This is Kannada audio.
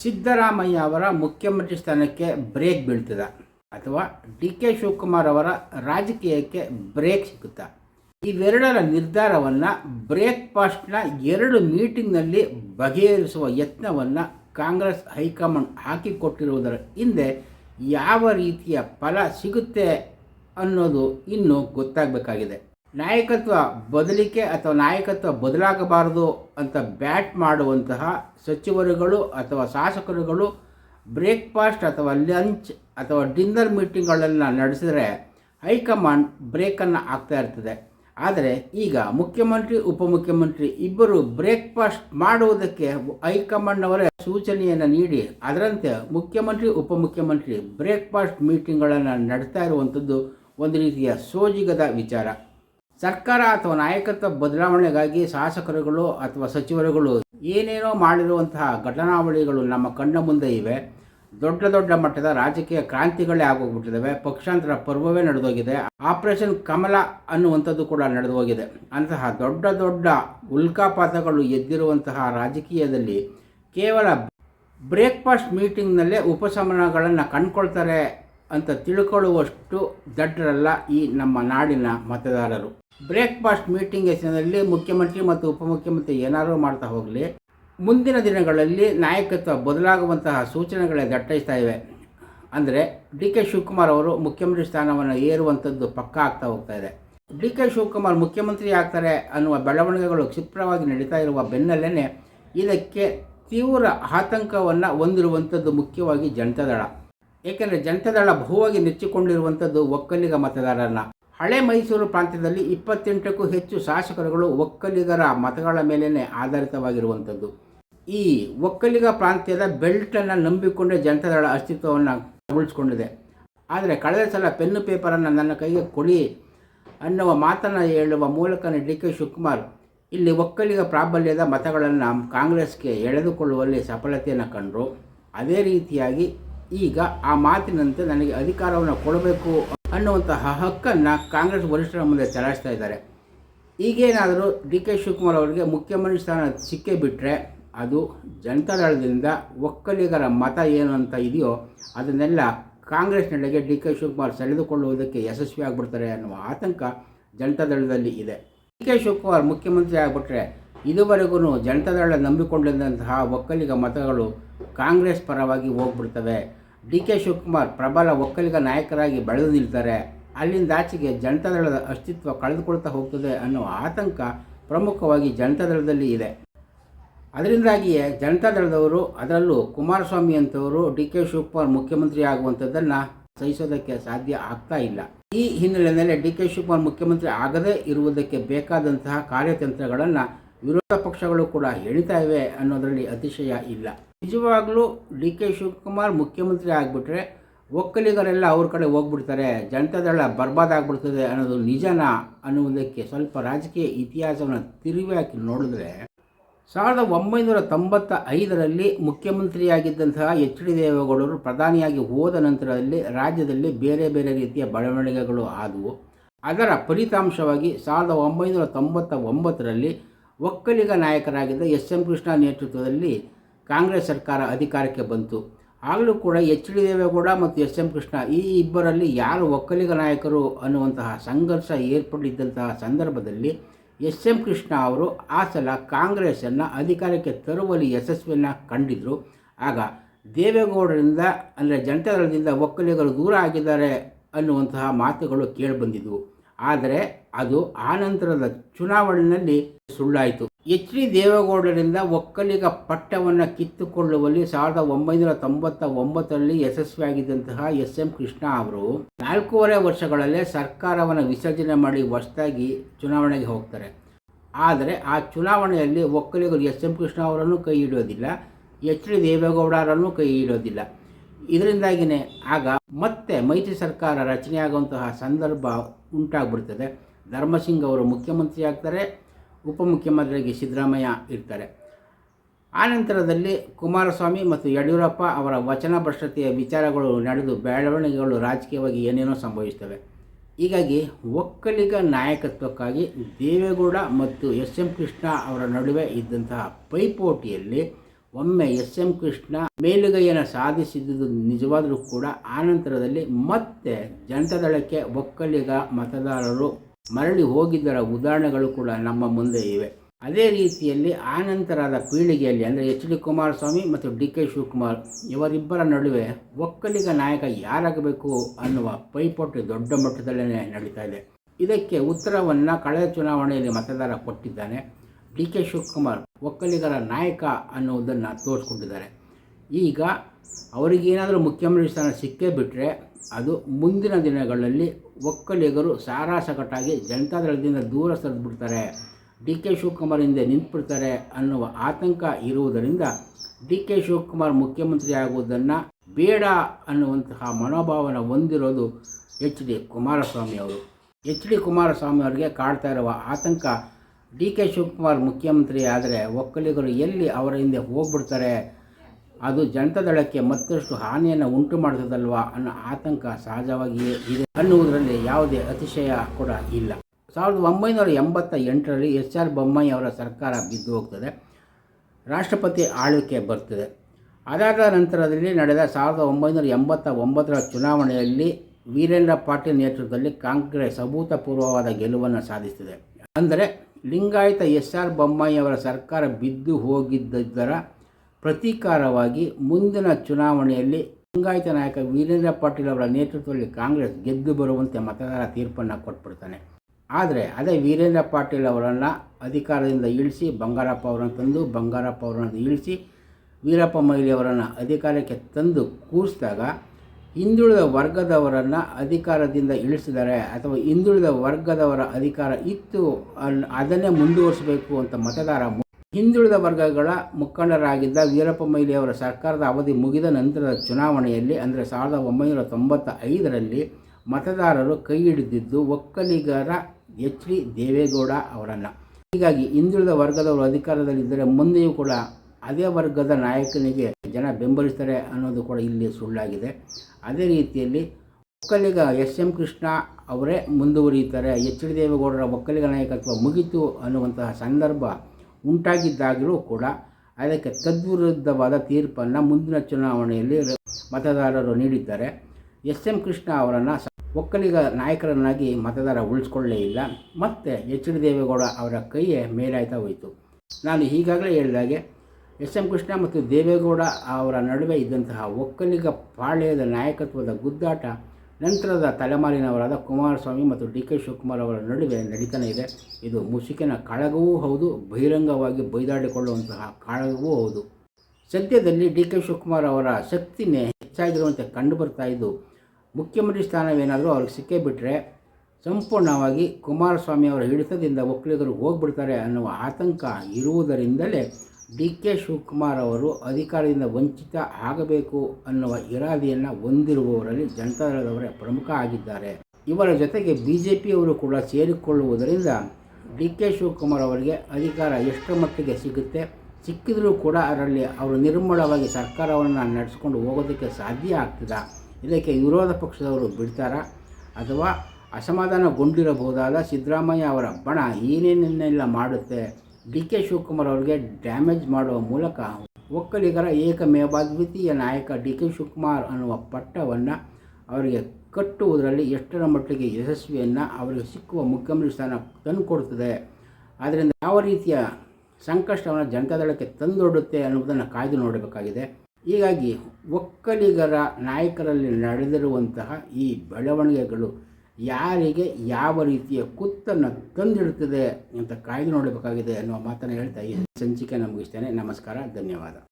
ಸಿದ್ದರಾಮಯ್ಯ ಅವರ ಮುಖ್ಯಮಂತ್ರಿ ಸ್ಥಾನಕ್ಕೆ ಬ್ರೇಕ್ ಬೀಳ್ತದ ಅಥವಾ ಡಿ ಕೆ ಶಿವಕುಮಾರ್ ಅವರ ರಾಜಕೀಯಕ್ಕೆ ಬ್ರೇಕ್ ಸಿಗುತ್ತಾ ಇವೆರಡರ ನಿರ್ಧಾರವನ್ನು ಬ್ರೇಕ್ಫಾಸ್ಟ್ನ ಎರಡು ಮೀಟಿಂಗ್ನಲ್ಲಿ ಬಗೆಹರಿಸುವ ಯತ್ನವನ್ನು ಕಾಂಗ್ರೆಸ್ ಹೈಕಮಾಂಡ್ ಹಾಕಿಕೊಟ್ಟಿರುವುದರ ಹಿಂದೆ ಯಾವ ರೀತಿಯ ಫಲ ಸಿಗುತ್ತೆ ಅನ್ನೋದು ಇನ್ನೂ ಗೊತ್ತಾಗಬೇಕಾಗಿದೆ. ನಾಯಕತ್ವ ಬದಲಿಕೆ ಅಥವಾ ನಾಯಕತ್ವ ಬದಲಾಗಬಾರದು ಅಂತ ಬ್ಯಾಟ್ ಮಾಡುವಂತಹ ಸಚಿವರುಗಳು ಅಥವಾ ಶಾಸಕರುಗಳು ಬ್ರೇಕ್ಫಾಸ್ಟ್ ಅಥವಾ ಲಂಚ್ ಅಥವಾ ಡಿನ್ನರ್ ಮೀಟಿಂಗ್ಗಳನ್ನು ನಡೆಸಿದರೆ ಹೈಕಮಾಂಡ್ ಬ್ರೇಕನ್ನು ಆಗ್ತಾ ಇರ್ತದೆ. ಆದರೆ ಈಗ ಮುಖ್ಯಮಂತ್ರಿ, ಉಪಮುಖ್ಯಮಂತ್ರಿ ಇಬ್ಬರು ಬ್ರೇಕ್ಫಾಸ್ಟ್ ಮಾಡುವುದಕ್ಕೆ ಹೈಕಮಾಂಡ್ನವರೇ ಸೂಚನೆಯನ್ನು ನೀಡಿ, ಅದರಂತೆ ಮುಖ್ಯಮಂತ್ರಿ, ಉಪಮುಖ್ಯಮಂತ್ರಿ ಬ್ರೇಕ್ಫಾಸ್ಟ್ ಮೀಟಿಂಗ್ಗಳನ್ನು ನಡೆಸ್ತಾ ಇರುವಂಥದ್ದು ಒಂದು ರೀತಿಯ ಸೋಜಿಗದ ವಿಚಾರ. ಸರ್ಕಾರ ಅಥವಾ ನಾಯಕತ್ವ ಬದಲಾವಣೆಗಾಗಿ ಶಾಸಕರುಗಳು ಅಥವಾ ಸಚಿವರುಗಳು ಏನೇನೋ ಮಾಡಿರುವಂತಹ ಘಟನಾವಳಿಗಳು ನಮ್ಮ ಕಣ್ಣ ಮುಂದೆ ಇವೆ. ದೊಡ್ಡ ದೊಡ್ಡ ಮಟ್ಟದ ರಾಜಕೀಯ ಕ್ರಾಂತಿಗಳೇ ಆಗೋಗ್ಬಿಟ್ಟಿದ್ದಾವೆ. ಪಕ್ಷಾಂತರ ಪರ್ವವೇ ನಡೆದೋಗಿದೆ. ಆಪರೇಷನ್ ಕಮಲ ಅನ್ನುವಂಥದ್ದು ಕೂಡ ನಡೆದು ಹೋಗಿದೆ ಅಂತಹ ದೊಡ್ಡ ದೊಡ್ಡ ಉಲ್ಕಾಪಾತಗಳು ಎದ್ದಿರುವಂತಹ ರಾಜಕೀಯದಲ್ಲಿ ಕೇವಲ ಬ್ರೇಕ್ಫಾಸ್ಟ್ ಮೀಟಿಂಗ್ನಲ್ಲೇ ಉಪಶಮನಗಳನ್ನು ಕಂಡ್ಕೊಳ್ತಾರೆ ಅಂತ ತಿಳ್ಕೊಳ್ಳುವಷ್ಟು ದಡ್ಡರಲ್ಲ ಈ ನಮ್ಮ ನಾಡಿನ ಮತದಾರರು. ಬ್ರೇಕ್ಫಾಸ್ಟ್ ಮೀಟಿಂಗ್ ಹೆಸರಿನಲ್ಲಿ ಮುಖ್ಯಮಂತ್ರಿ ಮತ್ತು ಉಪಮುಖ್ಯಮಂತ್ರಿ ಏನಾದರೂ ಮಾಡ್ತಾ ಹೋಗಲಿ, ಮುಂದಿನ ದಿನಗಳಲ್ಲಿ ನಾಯಕತ್ವ ಬದಲಾಗುವಂತಹ ಸೂಚನೆಗಳೇ ದಟ್ಟೈಸ್ತಾ ಇವೆ. ಅಂದರೆ ಡಿ ಕೆ ಶಿವಕುಮಾರ್ ಅವರು ಮುಖ್ಯಮಂತ್ರಿ ಸ್ಥಾನವನ್ನು ಏರುವಂಥದ್ದು ಪಕ್ಕಾ ಆಗ್ತಾ ಹೋಗ್ತಾ ಇದೆ. ಡಿ ಕೆ ಶಿವಕುಮಾರ್ ಮುಖ್ಯಮಂತ್ರಿ ಆಗ್ತಾರೆ ಅನ್ನುವ ಬೆಳವಣಿಗೆಗಳು ಕ್ಷಿಪ್ರವಾಗಿ ನಡೀತಾ ಇರುವ ಬೆನ್ನಲ್ಲೇ ಇದಕ್ಕೆ ತೀವ್ರ ಆತಂಕವನ್ನು ಹೊಂದಿರುವಂಥದ್ದು ಮುಖ್ಯವಾಗಿ ಜನತಾದಳ. ಏಕೆಂದರೆ ಜನತಾದಳ ಬಹುವಾಗಿ ನೆಚ್ಚಿಕೊಂಡಿರುವಂಥದ್ದು ಒಕ್ಕಲಿಗ ಮತದಾರರನ್ನ. ಹಳೆ ಮೈಸೂರು ಪ್ರಾಂತ್ಯದಲ್ಲಿ ಇಪ್ಪತ್ತೆಂಟಕ್ಕೂ ಹೆಚ್ಚು ಶಾಸಕರುಗಳು ಒಕ್ಕಲಿಗರ ಮತಗಳ ಮೇಲೇ ಆಧಾರಿತವಾಗಿರುವಂಥದ್ದು. ಈ ಒಕ್ಕಲಿಗ ಪ್ರಾಂತ್ಯದ ಬೆಲ್ಟನ್ನು ನಂಬಿಕೊಂಡೇ ಜನತಾದಳ ಅಸ್ತಿತ್ವವನ್ನು ಉಳಿಸ್ಕೊಂಡಿದೆ. ಆದರೆ ಕಳೆದ ಸಲ ಪೆನ್ನು ಪೇಪರನ್ನು ನನ್ನ ಕೈಗೆ ಕೊಡಿ ಅನ್ನುವ ಮಾತನ್ನು ಹೇಳುವ ಮೂಲಕ ಡಿ ಕೆ ಶಿವಕುಮಾರ್, ಇಲ್ಲಿ ಒಕ್ಕಲಿಗ ಪ್ರಾಬಲ್ಯದ ಮತಗಳನ್ನು ಕಾಂಗ್ರೆಸ್ಗೆ ಎಳೆದುಕೊಳ್ಳುವಲ್ಲಿ ಸಫಲತೆಯನ್ನು ಕಂಡರು. ಅದೇ ರೀತಿಯಾಗಿ ಈಗ ಆ ಮಾತಿನಂತೆ ನನಗೆ ಅಧಿಕಾರವನ್ನು ಕೊಡಬೇಕು ಅನ್ನುವಂತಹ ಹಕ್ಕನ್ನು ಕಾಂಗ್ರೆಸ್ ವರಿಷ್ಠರ ಮುಂದೆ ಚಲಾಯಿಸ್ತಾ ಇದ್ದಾರೆ. ಈಗೇನಾದರೂ ಡಿ ಕೆ ಶಿವಕುಮಾರ್ ಅವರಿಗೆ ಮುಖ್ಯಮಂತ್ರಿ ಸ್ಥಾನ ಸಿಕ್ಕೇ ಬಿಟ್ಟರೆ ಅದು ಜನತಾದಳದಿಂದ ಒಕ್ಕಲಿಗರ ಮತ ಏನು ಅಂತ ಇದೆಯೋ ಅದನ್ನೆಲ್ಲ ಕಾಂಗ್ರೆಸ್ನಡೆಗೆ ಡಿ ಕೆ ಶಿವಕುಮಾರ್ ಸೆಳೆದುಕೊಳ್ಳುವುದಕ್ಕೆ ಯಶಸ್ವಿ ಆಗಿಬಿಡ್ತಾರೆ ಅನ್ನುವ ಆತಂಕ ಜನತಾದಳದಲ್ಲಿ ಇದೆ. ಡಿ ಕೆ ಶಿವಕುಮಾರ್ ಮುಖ್ಯಮಂತ್ರಿ ಆಗಿಬಿಟ್ರೆ ಇದುವರೆಗೂ ಜನತಾದಳ ನಂಬಿಕೊಂಡಿದ್ದಂತಹ ಒಕ್ಕಲಿಗ ಮತಗಳು ಕಾಂಗ್ರೆಸ್ ಪರವಾಗಿ ಹೋಗ್ಬಿಡ್ತವೆ. ಡಿ ಕೆ ಶಿವಕುಮಾರ್ ಪ್ರಬಲ ಒಕ್ಕಲಿಗ ನಾಯಕರಾಗಿ ಬೆಳೆದು ನಿಲ್ತಾರೆ. ಅಲ್ಲಿಂದಾಚೆಗೆ ಜನತಾದಳದ ಅಸ್ತಿತ್ವ ಕಳೆದುಕೊಳ್ತಾ ಹೋಗ್ತದೆ ಅನ್ನೋ ಆತಂಕ ಪ್ರಮುಖವಾಗಿ ಜನತಾದಳದಲ್ಲಿ ಇದೆ. ಅದರಿಂದಾಗಿಯೇ ಜನತಾದಳದವರು, ಅದರಲ್ಲೂ ಕುಮಾರಸ್ವಾಮಿ ಅಂತವರು ಡಿ ಕೆ ಶಿವಕುಮಾರ್ ಮುಖ್ಯಮಂತ್ರಿ ಆಗುವಂಥದ್ದನ್ನು ಸಹಿಸೋದಕ್ಕೆ ಸಾಧ್ಯ ಆಗ್ತಾ ಇಲ್ಲ. ಈ ಹಿನ್ನೆಲೆಯಲ್ಲಿ ಡಿ ಕೆ ಶಿವಕುಮಾರ್ ಮುಖ್ಯಮಂತ್ರಿ ಆಗದೇ ಇರುವುದಕ್ಕೆ ಬೇಕಾದಂತಹ ಕಾರ್ಯತಂತ್ರಗಳನ್ನು ವಿರೋಧ ಪಕ್ಷಗಳು ಕೂಡ ಹೇಳಿತಾ ಇವೆ ಅನ್ನೋದರಲ್ಲಿ ಅತಿಶಯ ಇಲ್ಲ. ನಿಜವಾಗ್ಲೂ ಡಿ ಕೆ ಶಿವಕುಮಾರ್ ಮುಖ್ಯಮಂತ್ರಿ ಆಗಿಬಿಟ್ರೆ ಒಕ್ಕಲಿಗರೆಲ್ಲ ಅವ್ರ ಕಡೆ ಹೋಗ್ಬಿಡ್ತಾರೆ, ಜನತಾದಳ ಬರ್ಬಾದ್ ಆಗ್ಬಿಡ್ತದೆ ಅನ್ನೋದು ನಿಜನಾ ಅನ್ನುವುದಕ್ಕೆ ಸ್ವಲ್ಪ ರಾಜಕೀಯ ಇತಿಹಾಸವನ್ನು ತಿರುವಿ ಹಾಕಿ ನೋಡಿದ್ರೆ ಸಾವಿರದ ಒಂಬೈನೂರ ತೊಂಬತ್ತ ಐದರಲ್ಲಿ ಮುಖ್ಯಮಂತ್ರಿಯಾಗಿದ್ದಂತಹ ಎಚ್ ಡಿ ದೇವೇಗೌಡರು ಪ್ರಧಾನಿಯಾಗಿ ಹೋದ ನಂತರದಲ್ಲಿ ರಾಜ್ಯದಲ್ಲಿ ಬೇರೆ ಬೇರೆ ರೀತಿಯ ಬೆಳವಣಿಗೆಗಳು ಆದವು. ಅದರ ಫಲಿತಾಂಶವಾಗಿ ಸಾವಿರದ ಒಂಬೈನೂರ ತೊಂಬತ್ತ ಒಂಬತ್ತರಲ್ಲಿ ಒಕ್ಕಲಿಗ ನಾಯಕರಾಗಿದ್ದ ಎಸ್ ಎಂ ಕೃಷ್ಣ ನೇತೃತ್ವದಲ್ಲಿ ಕಾಂಗ್ರೆಸ್ ಸರ್ಕಾರ ಅಧಿಕಾರಕ್ಕೆ ಬಂತು. ಆಗಲೂ ಕೂಡ ಎಚ್ ಡಿ ದೇವೇಗೌಡ ಮತ್ತು ಎಸ್ ಎಂ ಕೃಷ್ಣ ಈ ಇಬ್ಬರಲ್ಲಿ ಯಾರು ಒಕ್ಕಲಿಗ ನಾಯಕರು ಅನ್ನುವಂತಹ ಸಂಘರ್ಷ ಏರ್ಪಡಿದ್ದಂತಹ ಸಂದರ್ಭದಲ್ಲಿ ಎಸ್ ಎಂ ಕೃಷ್ಣ ಅವರು ಆ ಸಲ ಕಾಂಗ್ರೆಸ್ಸನ್ನು ಅಧಿಕಾರಕ್ಕೆ ತರುವಲ್ಲಿ ಯಶಸ್ವಿಯನ್ನು ಕಂಡಿದ್ದರು ಆಗ ದೇವೇಗೌಡರಿಂದ ಅಂದರೆ ಜನತಾದಳದಿಂದ ಒಕ್ಕಲಿಗರು ದೂರ ಆಗಿದ್ದಾರೆ ಅನ್ನುವಂತಹ ಮಾತುಗಳು ಕೇಳಿಬಂದಿದ್ವು. ಆದರೆ ಅದು ಆನಂತರದ ಚುನಾವಣೆಯಲ್ಲಿ ಸುಳ್ಳಾಯಿತು. ಎಚ್ ಡಿ ದೇವೇಗೌಡರಿಂದ ಒಕ್ಕಲಿಗ ಪಟ್ಟವನ್ನು ಕಿತ್ತುಕೊಳ್ಳುವಲ್ಲಿ ಸಾವಿರದ ಒಂಬೈನೂರ ತೊಂಬತ್ತ ಒಂಬತ್ತರಲ್ಲಿ ಯಶಸ್ವಿಯಾಗಿದ್ದಂತಹ ಎಸ್ ಎಂ ಕೃಷ್ಣ ಅವರು ನಾಲ್ಕೂವರೆ ವರ್ಷಗಳಲ್ಲೇ ಸರ್ಕಾರವನ್ನು ವಿಸರ್ಜನೆ ಮಾಡಿ ಹೊಸದಾಗಿ ಚುನಾವಣೆಗೆ ಹೋಗ್ತಾರೆ. ಆದರೆ ಆ ಚುನಾವಣೆಯಲ್ಲಿ ಒಕ್ಕಲಿಗರು ಎಸ್ ಎಂ ಕೃಷ್ಣ ಅವರನ್ನು ಕೈ ಹಿಡಿಯೋದಿಲ್ಲ ಎಚ್ ಡಿ ದೇವೇಗೌಡರನ್ನು ಕೈ ಹಿಡಿಯೋದಿಲ್ಲ. ಇದರಿಂದಾಗಿಯೇ ಆಗ ಮತ್ತೆ ಮೈತ್ರಿ ಸರ್ಕಾರ ರಚನೆಯಾಗುವಂತಹ ಸಂದರ್ಭ ಉಂಟಾಗ್ಬಿಡ್ತದೆ. ಧರ್ಮಸಿಂಗ್ ಅವರು ಮುಖ್ಯಮಂತ್ರಿ ಆಗ್ತಾರೆ ಉಪಮುಖ್ಯಮಂತ್ರಿಯಾಗಿ ಸಿದ್ದರಾಮಯ್ಯ ಇರ್ತಾರೆ. ಆನಂತರದಲ್ಲಿ ಕುಮಾರಸ್ವಾಮಿ ಮತ್ತು ಯಡಿಯೂರಪ್ಪ ಅವರ ವಚನ ಭ್ರಷ್ಟತೆಯ ವಿಚಾರಗಳು ನಡೆದು ಬೆಳವಣಿಗೆಗಳು ರಾಜಕೀಯವಾಗಿ ಏನೇನೋ ಸಂಭವಿಸ್ತವೆ. ಹೀಗಾಗಿ ಒಕ್ಕಲಿಗ ನಾಯಕತ್ವಕ್ಕಾಗಿ ದೇವೇಗೌಡ ಮತ್ತು ಎಸ್ ಎಂ ಕೃಷ್ಣ ಅವರ ನಡುವೆ ಇದ್ದಂತಹ ಪೈಪೋಟಿಯಲ್ಲಿ ಒಮ್ಮೆ ಎಸ್ ಎಂ ಕೃಷ್ಣ ಮೇಲುಗೈಯನ್ನು ಸಾಧಿಸಿದ್ದು ನಿಜವಾದರೂ ಕೂಡ ಆನಂತರದಲ್ಲಿ ಮತ್ತೆ ಜನತಾದಳಕ್ಕೆ ಒಕ್ಕಲಿಗ ಮತದಾರರು ಮರಳಿ ಹೋಗಿದ್ದರ ಉದಾಹರಣೆಗಳು ಕೂಡ ನಮ್ಮ ಮುಂದೆ ಇವೆ. ಅದೇ ರೀತಿಯಲ್ಲಿ ಆನಂತರದ ಪೀಳಿಗೆಯಲ್ಲಿ ಅಂದರೆ ಎಚ್ ಡಿ ಕುಮಾರಸ್ವಾಮಿ ಮತ್ತು ಡಿ ಕೆ ಶಿವಕುಮಾರ್ ಇವರಿಬ್ಬರ ನಡುವೆ ಒಕ್ಕಲಿಗ ನಾಯಕ ಯಾರಾಗಬೇಕು ಅನ್ನುವ ಪೈಪೋಟಿ ದೊಡ್ಡ ಮಟ್ಟದಲ್ಲೇ ನಡೀತಾ ಇದೆ. ಇದಕ್ಕೆ ಉತ್ತರವನ್ನು ಕಳೆದ ಚುನಾವಣೆಯಲ್ಲಿ ಮತದಾರ ಕೊಟ್ಟಿದ್ದಾನೆ. ಡಿ ಕೆ ಶಿವಕುಮಾರ್ ಒಕ್ಕಲಿಗರ ನಾಯಕ ಅನ್ನುವುದನ್ನು ತೋರಿಸ್ಕೊಂಡಿದ್ದಾರೆ. ಈಗ ಅವರಿಗೇನಾದರೂ ಮುಖ್ಯಮಂತ್ರಿ ಸ್ಥಾನ ಸಿಕ್ಕೇ ಬಿಟ್ಟರೆ ಅದು ಮುಂದಿನ ದಿನಗಳಲ್ಲಿ ಒಕ್ಕಲಿಗರು ಸಾರಾಸಗಟಾಗಿ ಜನತಾದಳದಿಂದ ದೂರ ಸರಿದ್ಬಿಡ್ತಾರೆ. ಡಿ ಕೆ ಶಿವಕುಮಾರ್ ಹಿಂದೆ ನಿಂತ್ಬಿಡ್ತಾರೆ ಅನ್ನುವ ಆತಂಕ ಇರುವುದರಿಂದ ಡಿ ಕೆ ಶಿವಕುಮಾರ್ ಮುಖ್ಯಮಂತ್ರಿ ಆಗುವುದನ್ನು ಬೇಡ ಅನ್ನುವಂತಹ ಮನೋಭಾವನ ಹೊಂದಿರೋದು ಎಚ್ ಡಿ ಕುಮಾರಸ್ವಾಮಿ ಅವರು. ಎಚ್ ಡಿ ಕುಮಾರಸ್ವಾಮಿ ಅವರಿಗೆ ಕಾಡ್ತಾ ಇರುವ ಆತಂಕ ಡಿ ಕೆ ಶಿವಕುಮಾರ್ ಮುಖ್ಯಮಂತ್ರಿ ಆದರೆ ಒಕ್ಕಲಿಗರು ಎಲ್ಲಿ ಅವರ ಹಿಂದೆ ಹೋಗ್ಬಿಡ್ತಾರೆ? ಅದು ಜನತಾದಳಕ್ಕೆ ಮತ್ತಷ್ಟು ಹಾನಿಯನ್ನು ಉಂಟು ಮಾಡ್ತದಲ್ವಾ ಅನ್ನೋ ಆತಂಕ ಸಹಜವಾಗಿಯೇ ಇದೆ. ಅನ್ನುವುದರಲ್ಲಿ ಯಾವುದೇ ಅತಿಶಯ ಕೂಡ ಇಲ್ಲ. ಸಾವಿರದ ಒಂಬೈನೂರ ಎಂಬತ್ತ ಎಂಟರಲ್ಲಿ ಎಸ್ ಆರ್ ಬೊಮ್ಮಾಯಿ ಅವರ ಸರ್ಕಾರ ಬಿದ್ದು ಹೋಗ್ತದೆ. ರಾಷ್ಟ್ರಪತಿ ಆಳ್ವಿಕೆ ಬರ್ತದೆ. ಅದಾದ ನಂತರದಲ್ಲಿ ನಡೆದ ಸಾವಿರದ ಒಂಬೈನೂರ ಎಂಬತ್ತ ಒಂಬತ್ತರ ಚುನಾವಣೆಯಲ್ಲಿ ವೀರೇಂದ್ರ ಪಾಟೀಲ್ ನೇತೃತ್ವದಲ್ಲಿ ಕಾಂಗ್ರೆಸ್ ಅಭೂತಪೂರ್ವವಾದ ಗೆಲುವನ್ನು ಸಾಧಿಸಿದೆ. ಅಂದರೆ ಲಿಂಗಾಯತ ಎಸ್ ಆರ್ ಬೊಮ್ಮಾಯಿ ಅವರ ಸರ್ಕಾರ ಬಿದ್ದು ಹೋಗಿದ್ದರ ಪ್ರತೀಕಾರವಾಗಿ ಮುಂದಿನ ಚುನಾವಣೆಯಲ್ಲಿ ಲಿಂಗಾಯತ ನಾಯಕ ವೀರೇಂದ್ರ ಪಾಟೀಲ್ ಅವರ ನೇತೃತ್ವದಲ್ಲಿ ಕಾಂಗ್ರೆಸ್ ಗೆದ್ದು ಬರುವಂತೆ ಮತದಾರ ತೀರ್ಪನ್ನು ಕೊಟ್ಬಿಡ್ತಾನೆ. ಆದರೆ ಅದೇ ವೀರೇಂದ್ರ ಪಾಟೀಲ್ ಅವರನ್ನು ಅಧಿಕಾರದಿಂದ ಇಳಿಸಿ ಬಂಗಾರಪ್ಪ ಅವರನ್ನು ತಂದು ಬಂಗಾರಪ್ಪ ಅವರನ್ನು ಇಳಿಸಿ ವೀರಪ್ಪ ಮೊಯ್ಲಿ ಅವರನ್ನು ಅಧಿಕಾರಕ್ಕೆ ತಂದು ಕೂರಿಸಿದಾಗ ಹಿಂದುಳಿದ ವರ್ಗದವರನ್ನು ಅಧಿಕಾರದಿಂದ ಇಳಿಸಿದ್ದಾರೆ ಅಥವಾ ಹಿಂದುಳಿದ ವರ್ಗದವರ ಅಧಿಕಾರ ಇತ್ತು ಅದನ್ನೇ ಮುಂದುವರಿಸಬೇಕು ಅಂತ ಮತದಾರ ಹಿಂದುಳಿದ ವರ್ಗಗಳ ಮುಖಂಡರಾಗಿದ್ದ ವೀರಪ್ಪ ಮೊಯ್ಲಿ ಅವರ ಸರ್ಕಾರದ ಅವಧಿ ಮುಗಿದ ನಂತರದ ಚುನಾವಣೆಯಲ್ಲಿ, ಅಂದರೆ ಸಾವಿರದ ಒಂಬೈನೂರ ತೊಂಬತ್ತ ಐದರಲ್ಲಿ ಮತದಾರರು ಕೈ ಹಿಡಿದಿದ್ದು ಒಕ್ಕಲಿಗರ ಎಚ್ ಡಿ ದೇವೇಗೌಡ ಅವರನ್ನು. ಹೀಗಾಗಿ ಹಿಂದುಳಿದ ವರ್ಗದವರು ಅಧಿಕಾರದಲ್ಲಿದ್ದರೆ ಮುಂದೆಯೂ ಕೂಡ ಅದೇ ವರ್ಗದ ನಾಯಕನಿಗೆ ಜನ ಬೆಂಬಲಿಸ್ತಾರೆ ಅನ್ನೋದು ಕೂಡ ಇಲ್ಲಿ ಸುಳ್ಳಾಗಿದೆ. ಅದೇ ರೀತಿಯಲ್ಲಿ ಒಕ್ಕಲಿಗ ಎಸ್ ಎಂ ಕೃಷ್ಣ ಅವರೇ ಮುಂದುವರಿಯುತ್ತಾರೆ, ಎಚ್ ಡಿ ದೇವೇಗೌಡರ ಒಕ್ಕಲಿಗ ನಾಯಕತ್ವ ಮುಗಿತು ಅನ್ನುವಂತಹ ಸಂದರ್ಭ ಉಂಟಾಗಿದ್ದಾಗಲೂ ಕೂಡ ಅದಕ್ಕೆ ತದ್ವಿರುದ್ಧವಾದ ತೀರ್ಪನ್ನು ಮುಂದಿನ ಚುನಾವಣೆಯಲ್ಲಿ ಮತದಾರರು ನೀಡಿದ್ದಾರೆ. ಎಸ್. ಎಂ. ಕೃಷ್ಣ ಅವರನ್ನು ಒಕ್ಕಲಿಗ ನಾಯಕರನ್ನಾಗಿ ಮತದಾರ ಉಳಿಸ್ಕೊಳ್ಳೇ ಇಲ್ಲ. ಮತ್ತು ಎಚ್. ಡಿ. ದೇವೇಗೌಡ ಅವರ ಕೈಯೇ ಮೇಲಾಯ್ತಾ ಹೋಯಿತು. ನಾನು ಈಗಾಗಲೇ ಹೇಳಿದಾಗೆ ಎಸ್. ಎಂ. ಕೃಷ್ಣ ಮತ್ತು ದೇವೇಗೌಡ ಅವರ ನಡುವೆ ಇದ್ದಂತಹ ಒಕ್ಕಲಿಗ ಪಾಳ್ಯದ ನಾಯಕತ್ವದ ಗುದ್ದಾಟ ನಂತರದ ತಲೆಮಾರಿನವರಾದ ಕುಮಾರಸ್ವಾಮಿ ಮತ್ತು ಡಿ ಕೆ ಶಿವಕುಮಾರ್ ಅವರ ನಡುವೆ ನಡೀತಾನೆ ಇದೆ. ಇದು ಮುಸುಕಿನ ಕಾಳಗವೂ ಹೌದು, ಬಹಿರಂಗವಾಗಿ ಬೈದಾಡಿಕೊಳ್ಳುವಂತಹ ಕಾಳಗವೂ ಹೌದು. ಸದ್ಯದಲ್ಲಿ ಡಿ ಕೆ ಶಿವಕುಮಾರ್ ಅವರ ಶಕ್ತಿನೇ ಹೆಚ್ಚಾಗಿರುವಂತೆ ಕಂಡು ಬರ್ತಾ ಇದ್ದು, ಮುಖ್ಯಮಂತ್ರಿ ಸ್ಥಾನವೇನಾದರೂ ಅವ್ರಿಗೆ ಸಿಕ್ಕೇ ಬಿಟ್ಟರೆ ಸಂಪೂರ್ಣವಾಗಿ ಕುಮಾರಸ್ವಾಮಿ ಅವರ ಹಿಡಿತದಿಂದ ಒಕ್ಕಲಿಗರು ಹೋಗ್ಬಿಡ್ತಾರೆ ಅನ್ನುವ ಆತಂಕ ಇರುವುದರಿಂದಲೇ ಡಿ ಕೆ ಶಿವಕುಮಾರ್ ಅವರು ಅಧಿಕಾರದಿಂದ ವಂಚಿತ ಆಗಬೇಕು ಅನ್ನುವ ಇರಾದೆಯನ್ನು ಹೊಂದಿರುವವರಲ್ಲಿ ಜನತಾದಳದವರೇ ಪ್ರಮುಖ ಆಗಿದ್ದಾರೆ. ಇವರ ಜೊತೆಗೆ ಬಿ ಜೆ ಪಿಯವರು ಕೂಡ ಸೇರಿಕೊಳ್ಳುವುದರಿಂದ ಡಿ ಕೆ ಶಿವಕುಮಾರ್ ಅವರಿಗೆ ಅಧಿಕಾರ ಎಷ್ಟು ಮಟ್ಟಿಗೆ ಸಿಗುತ್ತೆ, ಸಿಕ್ಕಿದರೂ ಕೂಡ ಅದರಲ್ಲಿ ಅವರು ನಿರ್ಮೂಲವಾಗಿ ಸರ್ಕಾರವನ್ನು ನಡೆಸ್ಕೊಂಡು ಹೋಗೋದಕ್ಕೆ ಸಾಧ್ಯ ಆಗ್ತದ? ಇದಕ್ಕೆ ವಿರೋಧ ಪಕ್ಷದವರು ಬಿಡ್ತಾರಾ? ಅಥವಾ ಅಸಮಾಧಾನಗೊಂಡಿರಬಹುದಾದ ಸಿದ್ದರಾಮಯ್ಯ ಅವರ ಬಣ ಏನೇನೆಲ್ಲ ಮಾಡುತ್ತೆ? ಡಿ ಕೆ ಶಿವಕುಮಾರ್ ಅವರಿಗೆ ಡ್ಯಾಮೇಜ್ ಮಾಡುವ ಮೂಲಕ ಒಕ್ಕಲಿಗರ ಏಕಮೇವಾದ್ವಿತೀಯ ನಾಯಕ ಡಿ ಕೆ ಶಿವಕುಮಾರ್ ಅನ್ನುವ ಪಟ್ಟವನ್ನು ಅವರಿಗೆ ಕಟ್ಟುವುದರಲ್ಲಿ ಎಷ್ಟರ ಮಟ್ಟಿಗೆ ಯಶಸ್ವಿಯನ್ನು ಅವರಿಗೆ ಸಿಕ್ಕುವ ಮುಖ್ಯಮಂತ್ರಿ ಸ್ಥಾನ ತಂದುಕೊಡ್ತದೆ ಆದ್ದರಿಂದ ಯಾವ ರೀತಿಯ ಸಂಕಷ್ಟವನ್ನು ಜನತಾದಳಕ್ಕೆ ತಂದೊಡುತ್ತೆ ಅನ್ನುವುದನ್ನು ಕಾಯ್ದು ನೋಡಬೇಕಾಗಿದೆ. ಹೀಗಾಗಿ ಒಕ್ಕಲಿಗರ ನಾಯಕರಲ್ಲಿ ನಡೆದಿರುವಂತಹ ಈ ಬೆಳವಣಿಗೆಗಳು ಯಾರಿಗೆ ಯಾವ ರೀತಿಯ ಕುತ್ತನ್ನು ತಂದಿಡುತ್ತದೆ ಅಂತ ಕಾಯ್ದು ನೋಡಬೇಕಾಗಿದೆ ಅನ್ನುವ ಮಾತನ್ನು ಹೇಳ್ತಾ ಈ ಸಂಚಿಕೆ ನಮಗಿಸ್ತೇನೆ ನಮಸ್ಕಾರ, ಧನ್ಯವಾದ.